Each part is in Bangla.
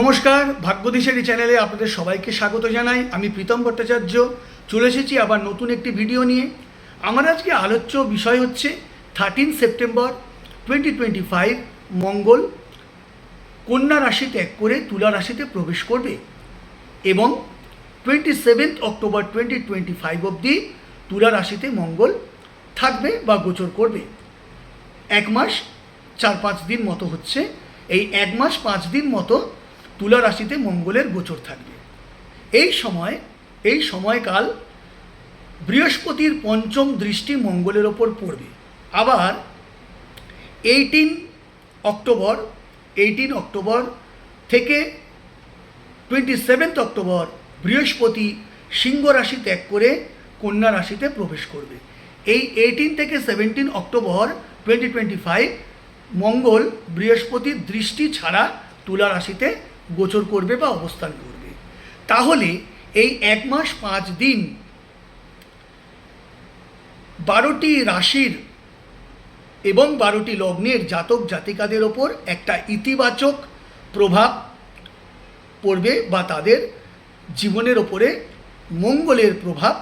নমস্কার, ভাগ্যদেশের এই চ্যানেলে আপনাদের সবাইকে স্বাগত জানাই। আমি প্রীতম ভট্টাচার্য। চলে এসেছি আবার নতুন একটি ভিডিও নিয়ে। আমার আজকে আলোচ্য বিষয় হচ্ছে thirteen September twenty twenty five মঙ্গল। কন্যা রাশি ত্যাগ করে তুলা রাশিতে প্রবেশ করবে এবং twenty seventh October twenty twenty five অবধি তুলা রাশিতে মঙ্গল থাকবে বা গোচর করবে। এক মাস চার পাঁচ দিন মতো হচ্ছে। এই এক মাস পাঁচ দিন মতো তুলা রাশিতে মঙ্গলের গোচর থাকবে। এই সময়, এই সময়কাল বৃহস্পতির পঞ্চম দৃষ্টি মঙ্গলের ওপর পড়বে। আবার এইটিন অক্টোবর এইটিন অক্টোবর থেকে টোয়েন্টি সেভেন্থ অক্টোবর বৃহস্পতি সিংহ রাশি ত্যাগ করে কন্যা রাশিতে প্রবেশ করবে। এই এইটিন থেকে seventeen October twenty twenty five মঙ্গল বৃহস্পতির দৃষ্টি ছাড়া তুলা রাশিতে গোচর করবে বা অবস্থান করবে। তাহলে এই এক মাস পাঁচ দিন বারোটি রাশির এবং বারোটি লগ্নের জাতক জাতিকাদের ওপর একটা ইতিবাচক প্রভাব পড়বে বা তাদের জীবনের ওপরে মঙ্গলের প্রভাব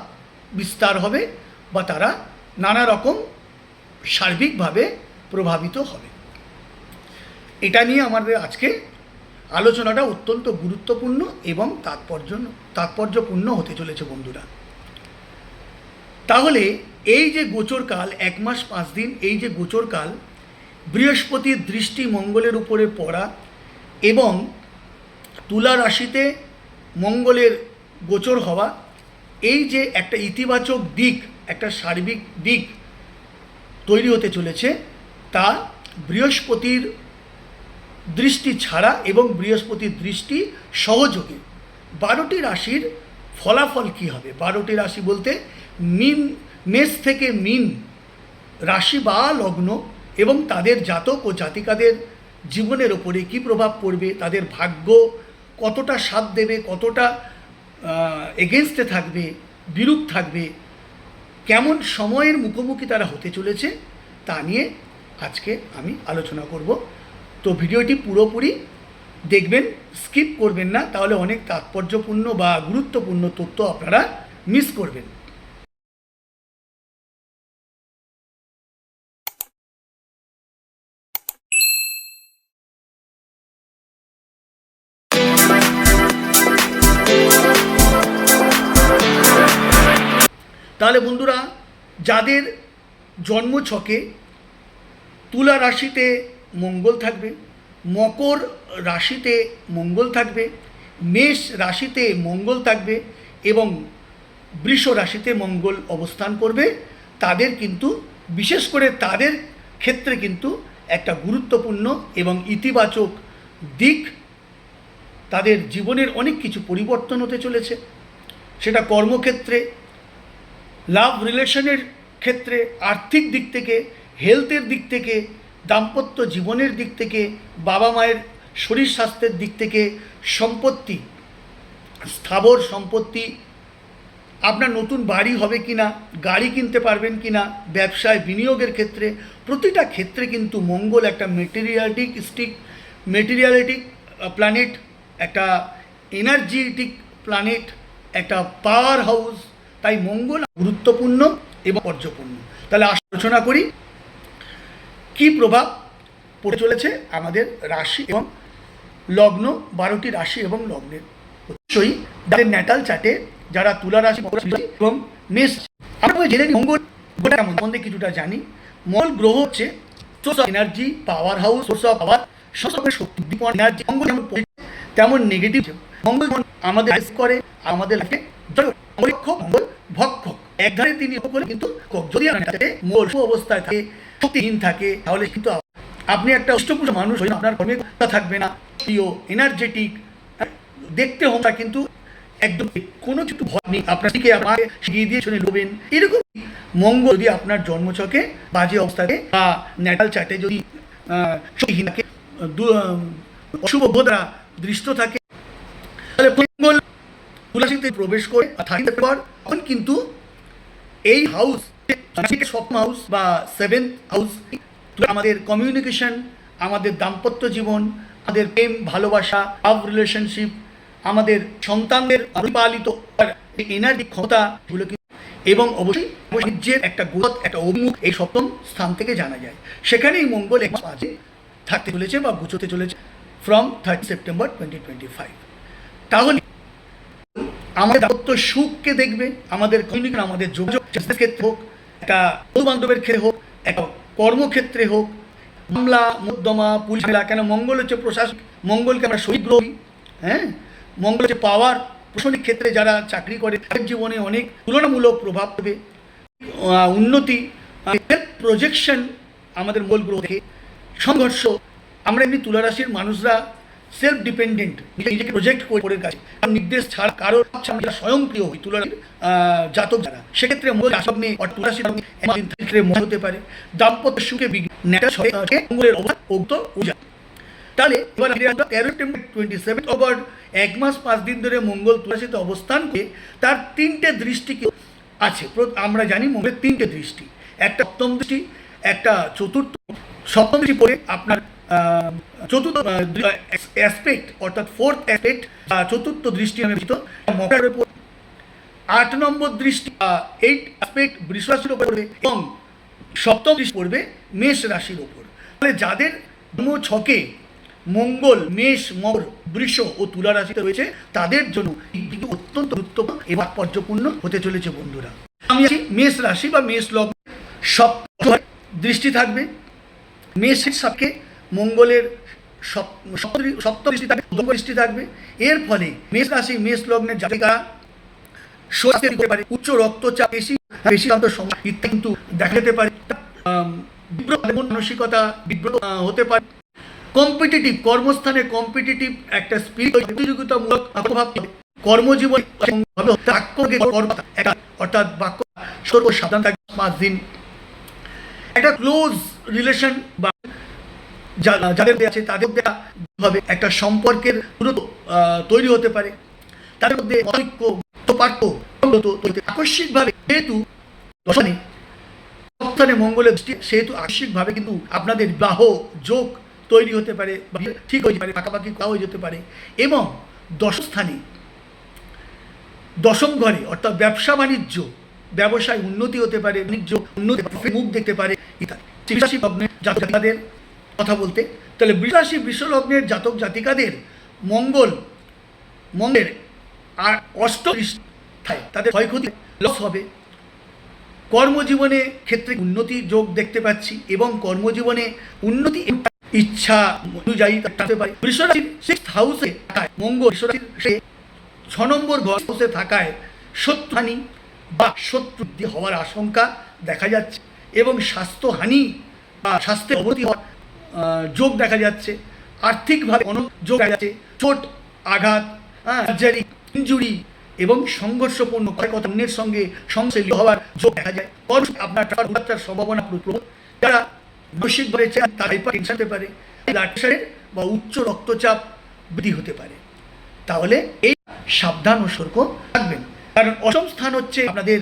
বিস্তার হবে বা তারা নানা রকম সার্বিকভাবে প্রভাবিত হবে। এটা নিয়ে আমাদের আজকে আলোচনাটা অত্যন্ত গুরুত্বপূর্ণ এবং তাৎপর্য, তাৎপর্যপূর্ণ হতে চলেছে বন্ধুরা। তাহলে এই যে গোচরকাল, এক মাস পাঁচ দিন, এই যে গোচরকাল, বৃহস্পতির দৃষ্টি মঙ্গলের উপরে পড়া এবং তুলা রাশিতে মঙ্গলের গোচর হওয়া, এই যে একটা ইতিবাচক দিক, একটা সার্বিক দিক তৈরি হতে চলেছে, তা বৃহস্পতির দৃষ্টি ছাড়া এবং বৃহস্পতির দৃষ্টি সহযোগে। বারোটি রাশির ফলাফল কী হবে? বারোটি রাশি বলতে মিন, মেষ থেকে মিন রাশি বা লগ্ন এবং তাদের জাতক ও জাতিকাদের জীবনের ওপরে কী প্রভাব পড়বে? তাদের ভাগ্য কতটা সাথ দেবে? কতটা এগেনস্টে থাকবে? বিরূপ থাকবে? কেমন সময়ের মুখোমুখি তারা হতে চলেছে? তা নিয়ে আজকে আমি আলোচনা করব। তো ভিডিওটি পুরোপুরি দেখবেন স্কিপ করবেন না, তাহলে অনেক তাৎপর্যপূর্ণ বা গুরুত্বপূর্ণ তথ্য আপনারা মিস করবেন। তাহলে বন্ধুরা, যাদের জন্মছকে তুলা রাশিতে মঙ্গল থাকবে, মকর রাশিতে মঙ্গল থাকবে, মেষ রাশিতে মঙ্গল থাকবে এবং বৃষ রাশিতে মঙ্গল অবস্থান করবে। তাদের কিন্তু, বিশেষ করে তাদের ক্ষেত্রে কিন্তু একটা গুরুত্বপূর্ণ এবং ইতিবাচক দিক তাদের জীবনের অনেক কিছু পরিবর্তন হতে চলেছে। সেটা কর্মক্ষেত্রে, লাভ রিলেশনের ক্ষেত্রে, আর্থিক দিক থেকে হেলথের দিক থেকে দাম্পত্য জীবনের দিক থেকে, বাবা মায়ের শরীর স্বাস্থ্যের দিক থেকে সম্পত্তি, স্থাবর সম্পত্তি, আপনার নতুন বাড়ি হবে কি না গাড়ি কিনতে পারবেন কি না ব্যবসায় বিনিয়োগের ক্ষেত্রে, প্রতিটা ক্ষেত্রে কিন্তু মঙ্গল একটা মেটেরিয়ালিটিক স্টিক মেটেরিয়ালিটিক প্ল্যানেট একটা এনার্জিটিক প্ল্যানেট একটা পাওয়ার হাউস তাই মঙ্গল গুরুত্বপূর্ণ এবং পর্যপূর্ণ। তাহলে আলোচনা করি কি প্রভাব পড়ে চলেছে আমাদের রাশি এবং লগ্ন? বারোটি রাশি এবং লগ্নের। অবশ্যই যাদের ন্যাটাল চাটে যারা তুলা রাশি এবং মেষ আমরা জেনে মঙ্গল। গোটা সম্বন্ধে কিছুটা জানি। মঙ্গল গ্রহ হচ্ছে source of energy power house source of power সবসময় শক্তি এনার্জি মঙ্গল যেমন তেমন নেগেটিভ মঙ্গল আমাদের করে আমাদের লাইফে মঙ্গল ভক্ষক এক ধারে তিনি কিন্তু যদি মঙ্গল অবস্থায় থাকে শক্তিহীন থাকে তাহলে কিন্তু আপনি একটা অষ্টপুষ্ট মানুষ হয়ে আপনার কর্মে থাকবে না প্রিয় এনার্জেটিক দেখতে হোমটা কিন্তু একদম কোনো কিছু ভয় নেই। আপনার দিকে আমাকে শিখিয়ে দিয়ে শুনে নেবেন এরকম মঙ্গল যদি আপনার জন্মছকে বাজে অবস্থাতে বা ন্যাটাল চাটে যদি আহ, শক্তিহীন থাকে অশুভ বোধরা দৃষ্ট থাকে তাহলে মঙ্গল তুলাসীতে প্রবেশ করে থাকতে পর। তখন কিন্তু এই হাউস সপ্তম হাউস বা সেভেন্থ হাউস আমাদের কমিউনিকেশন আমাদের দাম্পত্য জীবন, আমাদের প্রেম, ভালোবাসা লাভ রিলেশনশিপ আমাদের সন্তানদের পরিপালিত এনার্জি ক্ষমতা এগুলো এবং অবশ্যই বাণিজ্যের একটা গ্রোথ একটা অভিমুখ এই সপ্তম স্থান থেকে জানা যায়। সেখানেই মঙ্গল এক মাস থাকতে চলেছে বা গুছোতে চলেছে from thirty September twenty twenty five তাহলে আমাদের দাম্পত্য সুখকে দেখবে, আমাদের কমিউনিকেশন আমাদের যোগাযোগ হোক একটা বন্ধু বান্ধবের ক্ষেত্রে হোক, একটা কর্মক্ষেত্রে হোক, মামলা মোদ্দমা পুলিশ কেন মঙ্গল হচ্ছে প্রশাসক, মঙ্গলকে আমরা শহীদ গ্রহী হ্যাঁ? মঙ্গল হচ্ছে পাওয়ার, প্রশাসনিক ক্ষেত্রে যারা চাকরি করে, তাদের জীবনে অনেক তুলনামূলক প্রভাব দেবে। উন্নতি প্রজেকশন আমাদের মূল গ্রহ সংঘর্ষ, আমরা এমনি তুলারাশির মানুষরা সেলফ ডিপেন্ডেন্ট নিজেকে প্রজেক্ট করে কাছে নির্দেশ ছাড়া কারোর আমরা স্বয়ংক্রিয় হই। আহ, জাতক যারা। সেক্ষেত্রে মূল অর্থাৎ তুলারাশির লগ্নে ক্ষেত্রে মনে হতে পারে। দাম্পত্য সুখে অভাব উক্ত উজা তাহলে এবার তেরো সেপ্টেম্বর টোয়েন্টি সেভেন অক্টোবর এক মাস পাঁচ দিন ধরে মঙ্গল তুলাসিতে অবস্থান করে তার তিনটে দৃষ্টি কি আছে? আমরা জানি মঙ্গলের তিনটে দৃষ্টি। একটা সপ্তম দৃষ্টি একটা চতুর্থ। সপ্তম দৃষ্টি পরে আপনার চতুর্থ অ্যাসপেক্ট অর্থাৎ ফোর্থ অ্যাসপেক্ট চতুর্থ দৃষ্টি আমি বিচিত মকরের উপর। আট নম্বর দৃষ্টি এইট অ্যাসপেক্ট উপর পড়বে এবং সপ্তম দৃষ্টি পড়বে মেষ রাশির ওপর তাহলে যাদের জন্ম ছকে মঙ্গল, মেষ, মকর, বৃষ ও তুলা রাশিতে রয়েছে, তাদের জন্য অত্যন্ত গুরুত্বপূর্ণ এবং তাৎপর্যপূর্ণ হতে চলেছে বন্ধুরা। আমি আছি মেষ রাশি বা মেষ লগ্ন। সপ্তম দৃষ্টি থাকবে। মেষের সাপকে মঙ্গলের সপ- সপ্ত- সপ্তম দৃষ্টি থাকবে দৃষ্টি থাকবে। এর ফলে মেষ রাশি, মেষ লগ্নের জাতিকা দিকে পারে। উচ্চ রক্তচাপ বেশি বেশি কিন্তু দেখা যেতে পারে। মানসিকতা বিব্রত হতে পারে। কম্পিটিটিভ, কর্মস্থানে কম্পিটিটিভ একটা প্রতিযোগিতামূলক প্রভাব কর্মজীবন অর্থাৎ বাক্য পাঁচ দিন। একটা ক্লোজ রিলেশন বা যাদের আছে তাদের হবে একটা সম্পর্কের দূরত্ব তৈরি হতে পারে। তাদের মধ্যে অনৈক্য আকস্মিকভাবে যেহেতু সপ্তাহে মঙ্গলের সেহেতু আকস্মিকভাবে কিন্তু আপনাদের বিবাহ যোগ তৈরি হতে পারে ঠিক হয়ে পারে, পাকাপাকি করা হয়ে যেতে পারে। এবং দশম স্থানে দশম ঘরে, অর্থাৎ ব্যবসা বাণিজ্য, ব্যবসায় উন্নতি হতে পারে, বাণিজ্য উন্নতি, মুখ দেখতে পারে, ইত্যাদি। চিকিৎসা জাতিকাদের কথা বলতে। তাহলে বৃষাশি বিশ্বলগ্নের জাতক জাতিকাদের মঙ্গল, মঙ্গলের আর অষ্ট থাকে তাদের ক্ষয়ক্ষতি লস হবে। কর্মজীবনে ক্ষেত্রে উন্নতি যোগ দেখতে পাচ্ছি এবং কর্মজীবনে উন্নতি ইচ্ছা অনুযায়ী থাকতে পারে। বৃষরাশির সিক্স হাউসে থাকায়, মঙ্গল ছ নম্বর ঘর হাউসে থাকায় শত্রুহানি বা শত্রুদ্ধি হওয়ার আশঙ্কা দেখা যাচ্ছে এবং স্বাস্থ্যহানি বা স্বাস্থ্যের অবনতি হওয়ার যোগ দেখা যাচ্ছে, আর্থিকভাবে অনুযোগ দেখা যাচ্ছে, চোট, আঘাত সার্জারি ইঞ্জুরি এবং সংঘর্ষপূর্ণ কথা অন্যের সঙ্গে সংশয় লিপ্ত হওয়ার যোগ দেখা যায়। আপনার টাকার সম্ভাবনা প্রবল যারা মানসিকভাবে চান তারা হতে পারে ব্লাড প্রেশারের বা উচ্চ রক্তচাপ বৃদ্ধি হতে পারে। তাহলে এই সাবধান ও সতর্ক থাকবেন। কারণ অষ্টম স্থান হচ্ছে আপনাদের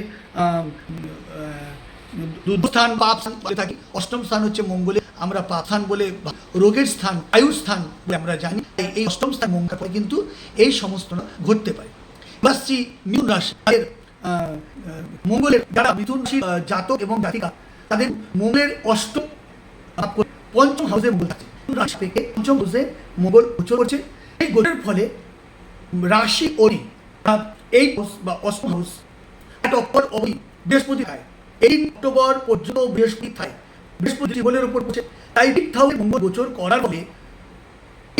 দুর্স্থান পাপ স্থান থাকি। অষ্টম স্থান হচ্ছে মঙ্গলে। আমরা পাপ স্থান বলে রোগের স্থান আয়ুর স্থান বলে আমরা জানি। এই অষ্টম স্থান মঙ্গল পরে কিন্তু এই সমস্ত ঘটতে পারে। বাসছি মিথুন রাশি তাদের মঙ্গলের যারা মিথুন আহ, জাতক এবং জাতিকা তাদের মঙ্গলের অষ্টম পঞ্চম হাউসে মঙ্গল আছে রাশি থেকে পঞ্চম হাউসে মঙ্গল গোচর করছে এই গোচরের ফলে রাশি অরি এই হাউস বা অষ্টম হাউস একটা অপর অবধি বৃহস্পতি খায় এই অক্টোবর পর্যন্ত বৃহস্পতি বৃহস্পতি জীবনের উপর পড়ছে। তাই ঠিক থাউজে মঙ্গল গোচর করার ফলে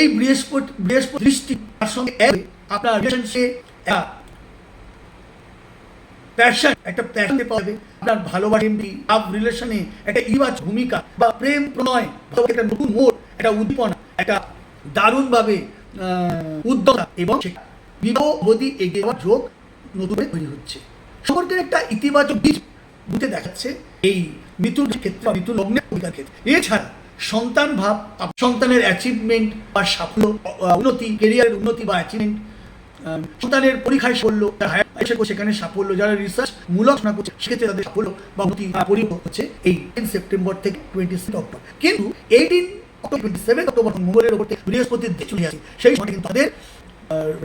এই বৃহস্পতি বৃহস্পতি দৃষ্টি তার সঙ্গে আপনার রিলেশনশিপে প্যাশন একটা প্যাশন আপনার লাভ রিলেশনে একটা ইতিবাচক ভূমিকা বা প্রেম প্রণয় একটা নতুন মোড়, একটা উদ্দীপনা, একটা দারুণভাবে উদ্যমতা এবং বিবাহ অবধি এগিয়ে যোগ নতুন তৈরি হচ্ছে। সম্পর্কের একটা ইতিবাচক দিক বুঝতে দেখাচ্ছে এই মৃত্যুর ক্ষেত্রে মৃত্যু লগ্নের ভূমিকার ক্ষেত্রে। এছাড়া সন্তান ভাব, সন্তানের অ্যাচিভমেন্ট বা সাফল্য উন্নতি কেরিয়ারের উন্নতি বা অ্যাচিভমেন্ট সন্তানের পরীক্ষায় সাফল্য হায়ার সেখানে সাফল্য, যারা রিসার্চ মূলক না করছে সেক্ষেত্রে তাদের সাফল্য বা উন্নতি পরিবর্তন হচ্ছে এই সেপ্টেম্বর থেকে টোয়েন্টি সিক্স অক্টোবর কিন্তু এইটিন টোয়েন্টি সেভেন অক্টোবর মঙ্গলের ওপর বৃহস্পতির চলে আসে। সেই সময় কিন্তু তাদের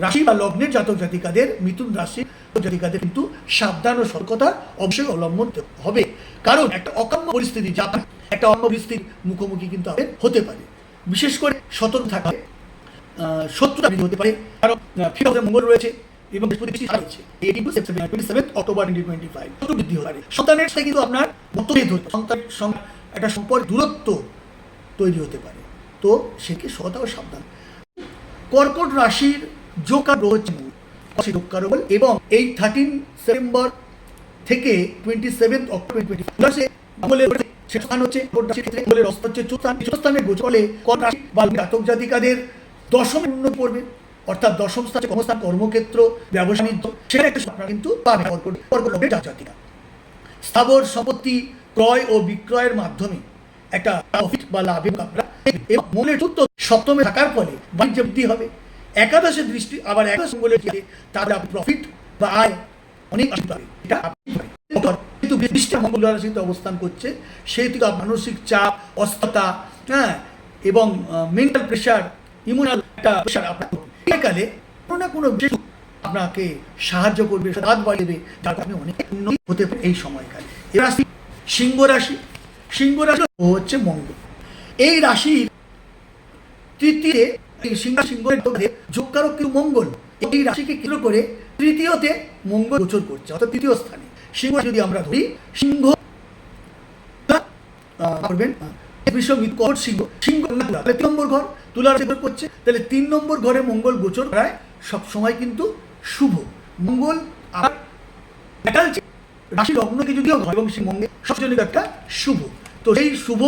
রাশি বা লগ্নের জাতক জাতিকাদের, মিথুন রাশি জাতিকাদের কিন্তু সাবধান ও সতর্কতা অবশ্যই অবলম্বন হবে। কারণ একটা অকাম্য পরিস্থিতি যা একটা অন্য পরিস্থিতির মুখোমুখি কিন্তু হতে পারে। বিশেষ করে সতর্ক থাকা শত্রুতা বৃদ্ধি হতে পারে, কারণ হাউসে মঙ্গল রয়েছে এবং অক্টোবর ফাইভ বৃদ্ধি হতে পারে। সন্তানের সাথে কিন্তু আপনার মতভেদ হতে সন্তানের সঙ্গে একটা সম্পর্ক দূরত্ব তৈরি হতে পারে। তো সেকে সদা ও সাবধান কর্কট রাশির জোকার হচ্ছে জোকার এবং এই থার্টিন সেপ্টেম্বর থেকে টোয়েন্টি অক্টোবর টোয়েন্টি বা জাতক জাতিকাদের দশম পড়বে অর্থাৎ দশম স্থানে কর্মস্থান, কর্মক্ষেত্র, ব্যবসা সেটা একটা কিন্তু পাবে কর্কট কর্কট জাতিকা স্থাবর সম্পত্তি ক্রয় ও বিক্রয়ের মাধ্যমে একটা প্রফিট বা এবং চতুর্থ সপ্তমে থাকার ফলে বাণিজ্য বৃদ্ধি হবে। একাদশের দৃষ্টি আবার একাদশ দিকে তাহলে প্রফিট বা আয় অনেক কিন্তু বৃষ্টি মঙ্গল রাশিতে অবস্থান করছে, সেহেতু তার মানসিক চাপ অস্থতা হ্যাঁ এবং মেন্টাল প্রেশার ইমোনাল একটা প্রেশার আপনার কালে কোনো না কোনো আপনাকে সাহায্য করবে হাত বাড়িয়ে যার কারণে অনেক উন্নতি হতে পারে এই সময়কালে। এই রাশি, সিংহ রাশি সিংহ রাশি হচ্ছে মঙ্গল। এই রাশির তৃতীয় এই সিংহ সিংহের যোগকারক কিন্তু মঙ্গল। এই রাশিকে কেন্দ্র করে তৃতীয়তে মঙ্গল গোচর করছে, অর্থাৎ তৃতীয় স্থানে। সিংহ যদি আমরা ধরি, সিংহ করবেন বিশ্ব মিত্র সিংহ? সিংহ তুলা, তাহলে তিন নম্বর ঘর তুলার গোচর করছে। তাহলে তিন নম্বর ঘরে মঙ্গল গোচর করায় সব সময় কিন্তু শুভ। মঙ্গল আর রাশি লগ্নকে যদিও এবং সেই মঙ্গল সবজনিক একটা শুভ। তো সেই শুভ,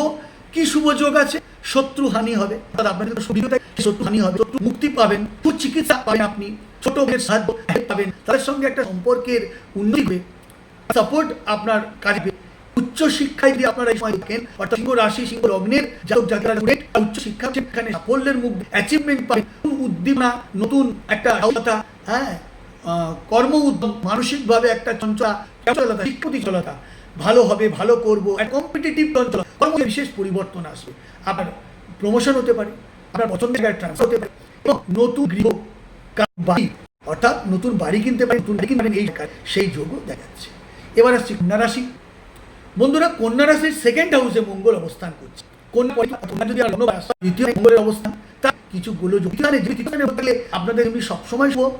কি শুভ যোগ আছে? শত্রু হানি হবে। শত্রু হানি হবে। শত্রু মুক্তি পাবেন চিকিৎসা পাবেন আপনি, ছোট ভাইয়ের সাহায্য পাবেন, তাদের সঙ্গে একটা সম্পর্কের উন্নতি হবে সাপোর্ট আপনার কাজে উচ্চ শিক্ষায় যদি আপনারা এই সময় দেখেন অর্থাৎ সিংহ রাশি, সিংহ লগ্নের জাতক জাতিরা উচ্চ শিক্ষা সেখানে সাফল্যের মুখ অ্যাচিভমেন্ট পাবেন। উদ্দীপনা, নতুন একটা সফলতা হ্যাঁ কর্ম উদ্যম, মানসিকভাবে একটা চঞ্চলা শিক্ষতি চলতা ভালো হবে, ভালো করব কম্পিটিটিভ কর্মে বিশেষ পরিবর্তন আসবে। আপনার প্রমোশন হতে পারে, আপনার পছন্দের জায়গায় ট্রান্সফার হতে পারে, এবং নতুন গৃহ বাড়ি, অর্থাৎ নতুন বাড়ি কিনতে পারেন, নতুন বাড়ি কিনতে পারেন, এই সেই যোগও দেখা যাচ্ছে এবার আসছি কন্যা রাশি। বন্ধুরা, কন্যা রাশির সেকেন্ড হাউসে মঙ্গল অবস্থান করছে। কন্যা পরি- যদি দ্বিতীয় মঙ্গলের অবস্থান, তা কিছু গুলো যোগ দ্বিতীয় স্থানে যে তৃতীয় স্থানে হলে আপনাদের এমনি সবসময় শুভ।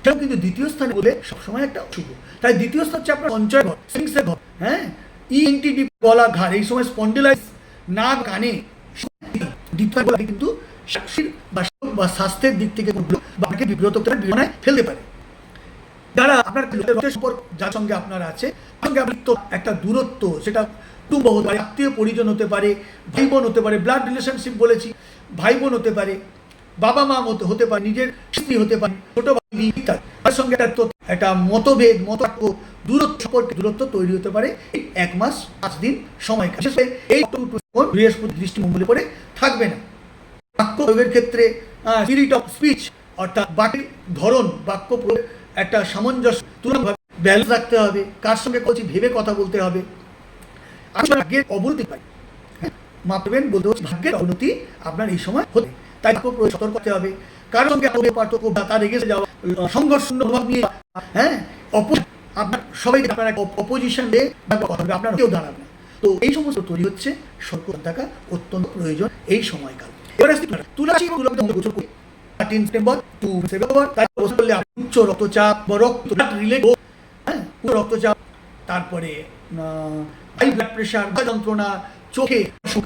সেটাও কিন্তু দ্বিতীয় স্থানে বলে সবসময় একটা শুভ তাই দ্বিতীয় স্থান হচ্ছে আপনার সঞ্চয় ঘর সেভিংসের ঘর হ্যাঁ? ইএনটি গলা, ঘাড়, এই সময় স্পন্ডিলাইজ নাক, কানে কিন্তু শারীরিক বা স্বাস্থ্যের দিক থেকে বা বিব্রত করে ফেলতে পারে। যারা আপনার সম্পর্ক, যার সঙ্গে আপনার আছে সঙ্গে একটা দূরত্ব, সেটা হতে পারে, আত্মীয় পরিজন হতে পারে, ভাই বোন হতে পারে ব্লাড রিলেশনশিপ বলেছি, ভাই বোন হতে পারে বাবা মা মতো হতে পারে নিজের স্ত্রী হতে পারে ছোট ভাই ইত্যাদি। তার সঙ্গে একটা একটা মতভেদ মত দূরত্ব সম্পর্কে দূরত্ব তৈরি হতে পারে। এক মাস পাঁচ দিন সময় বিশেষ এই বৃহস্পতি দৃষ্টি মঙ্গলে পড়ে থাকবে না। বাক্য প্রয়োগের ক্ষেত্রে স্পিরিট অফ স্পিচ অর্থাৎ বাক্যের ধরন বাক্য প্রয়োগ একটা সামঞ্জস্য তুলনাভাবে ব্যালেন্স রাখতে হবে। কার সঙ্গে করছি ভেবে কথা বলতে হবে। আপনার ভাগ্যের অবনতি পাই হ্যাঁ, মাপবেন বলতে ভাগ্যের অবনতি আপনার এই সময় হতে তাই সতর্ক হতে হবে। কারোর সঙ্গে আপনাদের পার্থক্য বা তার এগিয়ে যাওয়া সংঘর্ষ ভাব নিয়ে হ্যাঁ আপনার সবাই আপনার অপোজিশন দিয়ে কথা বলবে আপনার কেউ দাঁড়াবে তো এই সমস্ত তৈরি হচ্ছে সতর্ক থাকা অত্যন্ত প্রয়োজন এই সময়কাল। এবার আসছি তুলা। তুলা এবং তুলা মধ্যে গোচর করে থার্টিন সেপ্টেম্বর টু সেপ্টেম্বর তাই অবস্থা করলে উচ্চ রক্তচাপ বা রক্ত রিলেট হ্যাঁ রক্তচাপ তারপরে হাই ব্লাড প্রেশার বা যন্ত্রণা চোখে অসুখ,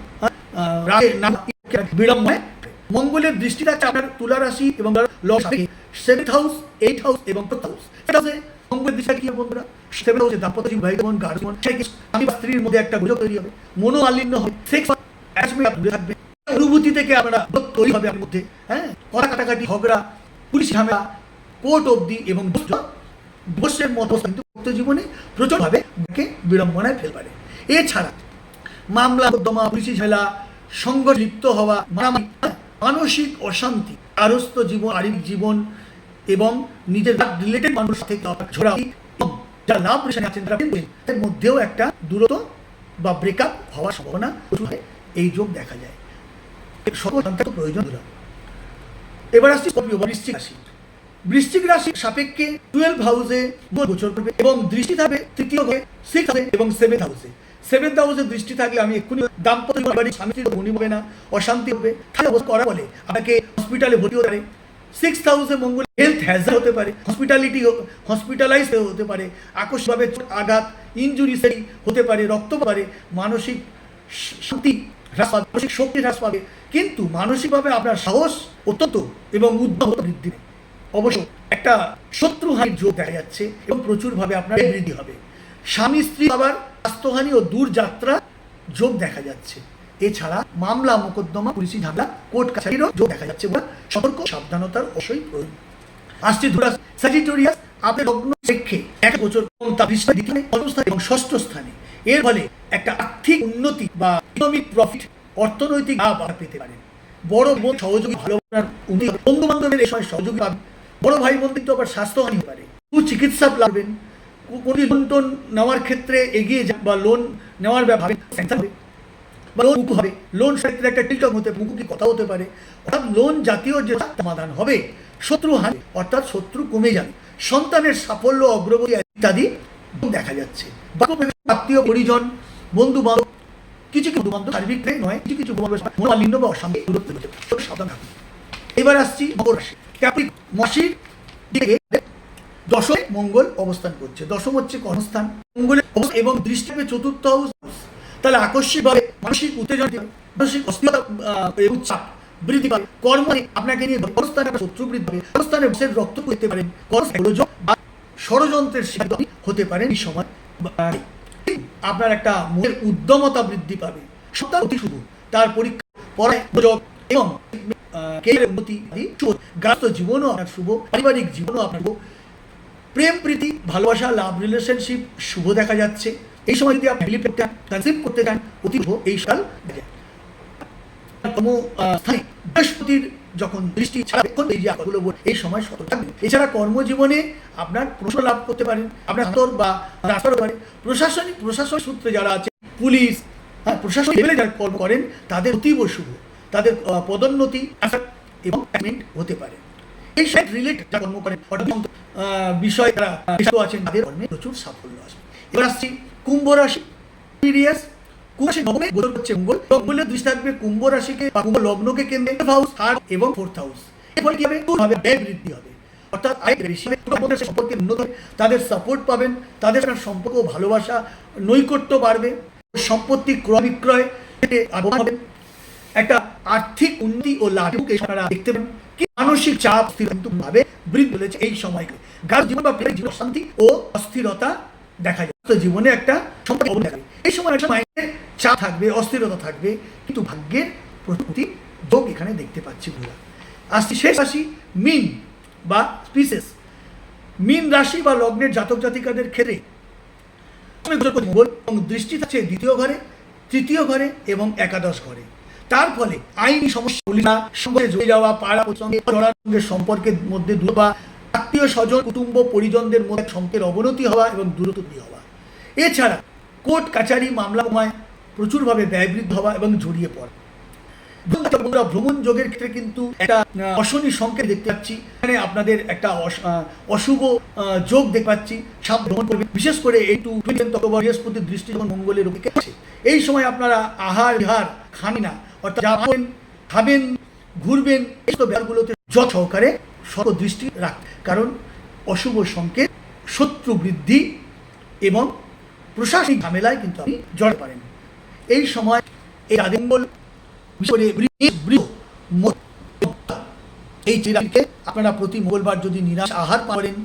মঙ্গলের দৃষ্টি থাকছে আপনার এবং সেভেন্থ হাউস এইট হাউস এবং ফোর্থ হাউস মঙ্গলের কি বন্ধুরা? হাউসে জীবন, ভাই স্ত্রীর মধ্যে একটা গুজব তৈরি হবে। হবে। সেক্স দূরে থাকবে। অনুভূতি থেকে আমরা তৈরি হবে আপনার মধ্যে। হ্যাঁ? কাটাকাটি, ঝগড়া, পুলিশ ঝামেলা, কোর্ট অবধি এবং বসের মতো কিন্তু জীবনে প্রচুরভাবে বিড়ম্বনায় ফেলপারে এছাড়া মামলা মোকদ্দমা পুলিশি ঝামেলা, সংঘর্ষ লিপ্ত হওয়া, মারামারি মানসিক অশান্তি আরস্ত জীবন, শারীরিক জীবন এবং নিজের রিলেটেড মানুষ থেকে ঝোড়া যারা লাভ রিলেশনে আছেন তারা এর মধ্যেও একটা দূরত্ব বা ব্রেকআপ হওয়ার সম্ভাবনা। এই যোগ দেখা যায়। সকল প্রয়োজন এবার আসছি স্কর্পিও বৃশ্চিক রাশি। বৃশ্চিক রাশি সাপেক্ষে টুয়েলভ হাউসে গোচর করবে এবং দৃষ্টি থাকবে তৃতীয় ঘরে সিক্স হাউসে এবং সেভেন্থ হাউসে সেভেন্থ হাউসে দৃষ্টি থাকলে আমি এক্ষুনি দাম্পত্য বাড়ির স্বামী মনে হবে না, অশান্তি হবে। তাহলে করা বলে আপনাকে হসপিটালে ভর্তি হতে পারে। সিক্স হাউসে মঙ্গল হেলথ হ্যাজার হতে পারে হসপিটালিটি হসপিটালাইজ হতে পারে, আকস্মিকভাবে আঘাত ইঞ্জুরি হতে পারে, রক্ত পারে, মানসিক শক্তি হ্রাস পাবে, মানসিক শক্তি হ্রাস পাবে। কিন্তু মানসিকভাবে আপনার সাহস অত্যন্ত এবং উদ্যম বৃদ্ধি অবশ্য একটা শত্রুহানির যোগ দেখা যাচ্ছে এবং প্রচুরভাবে আপনার বৃদ্ধি হবে। স্বামী স্ত্রী আবার স্বাস্থ্যহানি ও দূরযাত্রা যোগ দেখা যাচ্ছে। এছাড়া মামলা, মোকদ্দমা, পুলিশি ঝামেলা, কোর্ট কাছারিরও যোগ দেখা যাচ্ছে বলে সতর্ক সাবধানতার অবশ্যই প্রয়োজন। আসছে ধুরাস স্যাজিটোরিয়াস আপনার লগ্ন রেখে এক বছর তা দ্বিতীয় অবস্থানে এবং ষষ্ঠ স্থানে। এর ফলে একটা আর্থিক উন্নতি বা ইকোনমিক প্রফিট অর্থনৈতিক লাভ পেতে পারেন। বড় বোন সহযোগী ভালো বন্ধু বান্ধবের এই সময় সহযোগী পাবেন। বড় ভাই বোন কিন্তু আবার স্বাস্থ্যহানি হতে পারে। চিকিৎসা লাগবেন কোনো লোন নেওয়ার ক্ষেত্রে এগিয়ে যান বা লোন নেওয়ার ব্যাপারে বা লোন হবে। লোন ক্ষেত্রে একটা টিলটক হতে মুখোমুখি কথা হতে পারে? অর্থাৎ লোন জাতীয় যে সমাধান হবে। শত্রু হানি, অর্থাৎ শত্রু কমে যাবে। সন্তানের সাফল্য, অগ্রগতি ইত্যাদি দেখা যাচ্ছে। আত্মীয়, পরিজন বন্ধু বান্ধব কিছু কিছু বন্ধু প্রেম নয়, কিছু কিছু মনোমালিন্য বা অশান্তি দূরত্ব সাবধান থাকুন। এবার আসছি মকর রাশি। ক্যাপ্রিক মাসির দিকে দশমে মঙ্গল অবস্থান করছে। দশম হচ্ছে কর্মস্থান। মঙ্গলের এবং দৃষ্টি হবে চতুর্থ হাউস। তাহলে আকস্মিকভাবে মানসিক উত্তেজনা মানসিক অস্থিরতা এবং বৃদ্ধি পাবে কর্মে আপনাকে নিয়ে কর্মস্থানে একটা শত্রু বৃদ্ধি পাবে। কর্মস্থানে বসে রক্ত করতে পারেন। কর্ম বা ষড়যন্ত্রের শিকার হতে পারেন এই সময়। আপনার একটা মনের উদ্যমতা বৃদ্ধি পাবে। সপ্তাহ অতি শুভ। তার পরীক্ষা, পড়ায় এবং কেরিয়ার উন্নতি গাছ জীবনও আপনার শুভ। পারিবারিক জীবনও আপনার শুভ। প্রেম, প্রীতি, ভালোবাসা লাভ রিলেশনশিপ শুভ দেখা যাচ্ছে। এই সময় যদি আপনি ফ্যামিলি করতে চান অতি শুভ এই সাল বৃহস্পতির যখন দৃষ্টি ছাড়া এই সময় সতর্ক থাকবেন এছাড়া কর্মজীবনে আপনার প্রশ্ন লাভ করতে পারেন আপনার হাতর বা পারে। প্রশাসনিক প্রশাসন সূত্রে যারা আছে, পুলিশ হ্যাঁ প্রশাসন লেভেলে যারা কর্ম করেন, তাদের অতীব শুভ, তাদের পদোন্নতি এবং হতে পারে। এই সাইড যারা কর্ম অর্থাৎ বিষয় যারা আছেন, তাদের কর্মে প্রচুর সাফল্য আসবে। এবার আসছি কুম্ভ রাশি। কুম্ভ রাশি নবমে গোচর মঙ্গল। মঙ্গলের দৃষ্টি থাকবে কুম্ভ রাশিকে বা কুম্ভ লগ্নকে কেন্দ্রে। হাউস থার্ড এবং ফোর্থ হাউস কি হবে? হবে ব্যয় বৃদ্ধি হবে। অর্থাৎ আয় বেশি সম্পর্কে উন্নত হবে। তাদের সাপোর্ট পাবেন। তাদের সম্পর্ক ভালোবাসা, নৈকট্য বাড়বে। সম্পত্তি ক্রয় বিক্রয় একটা আর্থিক উন্নতি ও লাভ দেখতে পাবেন। মানসিক চাপ কিন্তু ভাবে বৃদ্ধি হয়েছে এই সময়কে। গাছ জীবন বা জীবন, শান্তি ও অস্থিরতা দেখা যায়। তো জীবনে একটা সম্পর্ক। এই সময় একটা মাইন্ডে চাপ থাকবে, অস্থিরতা থাকবে, কিন্তু ভাগ্যের প্রতি যোগ এখানে দেখতে পাচ্ছি বন্ধুরা। আসছি শেষ রাশি, মিন বা স্পিসেস মিন রাশি বা লগ্নের জাতক জাতিকাদের ক্ষেত্রে দৃষ্টি থাকছে দ্বিতীয় ঘরে, তৃতীয় ঘরে এবং একাদশ ঘরে। তার ফলে আইনি সমস্যাগুলি সঙ্গে জড়িয়ে যাওয়া, পাড়া সঙ্গে সঙ্গে সম্পর্কের মধ্যে দূর বা আত্মীয় স্বজন, কুটুম্ব পরিজনদের মধ্যে সম্পর্কের অবনতি হওয়া এবং দূরত্ব হওয়া। এছাড়া কোর্ট কাছারি মামলাময় প্রচুরভাবে ব্যয়বৃদ্ধ হওয়া এবং জড়িয়ে পড়া। ভ্রমণ যোগের ক্ষেত্রে কিন্তু একটা অশনি সংকেত দেখতে পাচ্ছি। এখানে আপনাদের একটা অশুভ যোগ দেখতে পাচ্ছি। সাপ ভ্রমণ করবে। বিশেষ করে এই টু টোয়েন্টি বৃহস্পতির দৃষ্টি যখন মঙ্গলের ওদিকে আছে এই সময় আপনারা আহার, বিহার খান না। অর্থাৎ যা খাবেন ঘুরবেন এই সব ব্যাপারগুলোতে যত সহকারে সর্ব দৃষ্টি রাখ কারণ অশুভ সংকেত শত্রু বৃদ্ধি এবং প্রশাসনিক ঝামেলায় কিন্তু আপনি জড়াতে পারেন। এই সময় এই মধ্য, এই চিরাকে আপনারা প্রতি মঙ্গলবার যদি নিরাশ আহার পারেন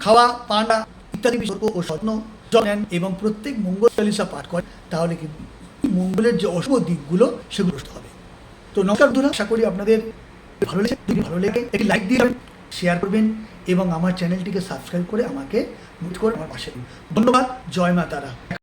খাওয়া পানা ইত্যাদি বিসর্গ ও স্বপ্ন নেন এবং প্রত্যেক মঙ্গল চালিসা পাঠ করেন তাহলে কিন্তু মঙ্গলের যে অশুভ দিকগুলো সেগুলো হবে। তো নমস্কার বন্ধুরা, আশা করি আপনাদের ভালো লেগেছে। যদি ভালো লেগে একটি লাইক দিয়ে শেয়ার করবেন এবং আমার চ্যানেলটিকে সাবস্ক্রাইব করে আমাকে মুট করে আমার পাশে। ধন্যবাদ, জয় মা তারা।